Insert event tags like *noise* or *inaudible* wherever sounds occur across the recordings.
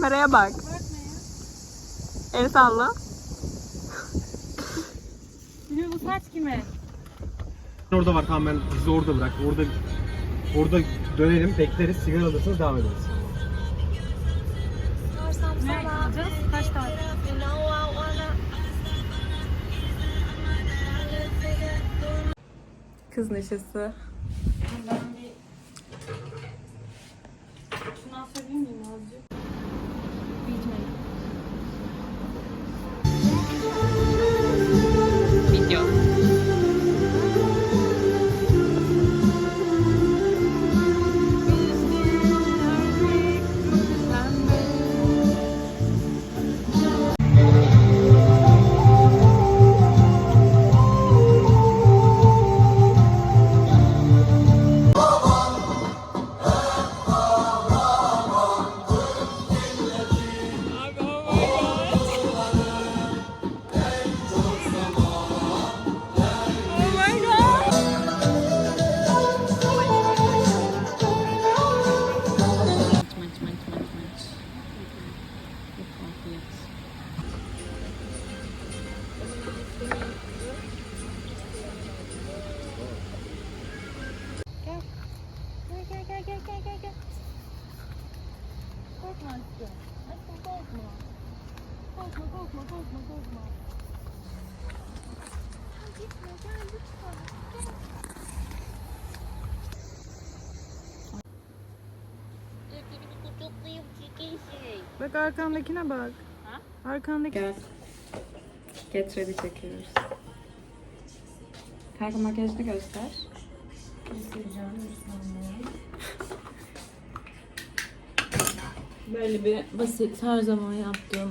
Kameraya bak. El salla. Yürü bu saç kime? Orada var tamam ben bizi orada bırak. Orada orada dönelim, bekleriz, sigara alırsınız devam ederiz. Ne yapacağız? Kaç tane? Kız neşesi. Gel gel gel gel gel gel gel. Korkma aşkım. Aşkım korkma. Korkma korkma korkma korkma. Gitme gel lütfen. Gel. Bak arkandakine bak. Ha? Arkandaki. Gel. Get ready çekiyoruz. Kanka makyajını göster. Böyle bir basit her zaman yaptığım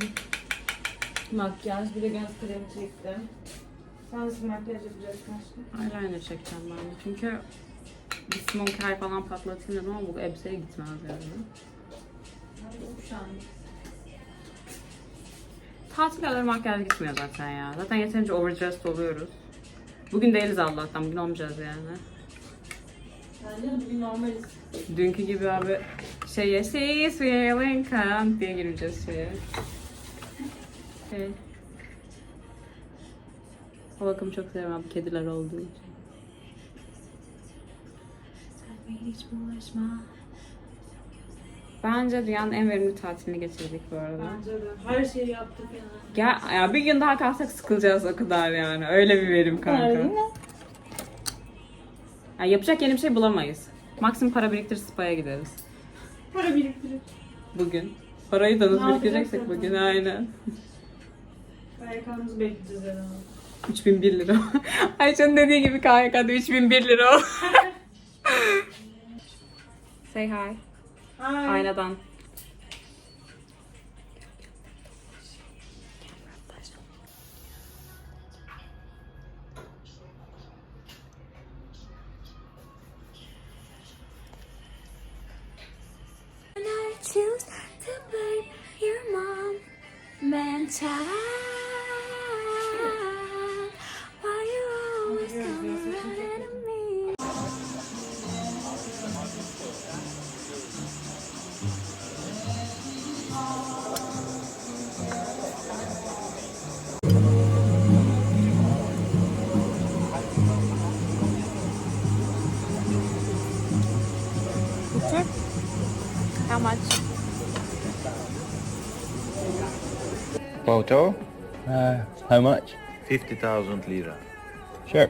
makyaj. Bir de göz kremi çektim. Sen nasıl makyaj yapacaksın aşkım? Eyeliner çekeceğim ben de. Çünkü bir smoker falan patlatayım dedim ama bu elbiseye gitmez yani. Şu an. Tatil kadar makyaj gitmiyor zaten ya. Zaten yeterince overdressed oluyoruz. Bugün değiliz Allah'tan. Bugün olmayacağız yani. Bence bugün normaliz. Dünkü gibi abi şeye she's feeling calm diye gireceğiz şeye. Evet. O bakımı çok seviyorum abi kediler olduğu için. Sen hiç bulaşma. Bence dünyanın en verimli tatilini geçirdik bu arada. Bence de. Her şeyi yaptık yani. Gel, ya bir gün daha kalsak sıkılacağız o kadar yani. Öyle bir verim kanka. Mi? Ya yapacak yeni bir şey bulamayız. Maksimum para biriktirip spa'ya gideriz. Para biriktirip. Bugün. Parayı da nasıl biriktireceksek bugün aynen. KYK'mızı bekleyeceğiz herhalde. 3001 lira. *laughs* Ayça'nın dediği gibi KYK'da 3001 lira. *laughs* Say hi. Ay. Aynadan. And I choose to blame your mom, man, How much? Photo? Uh, how much? 50,000 lira. Sure.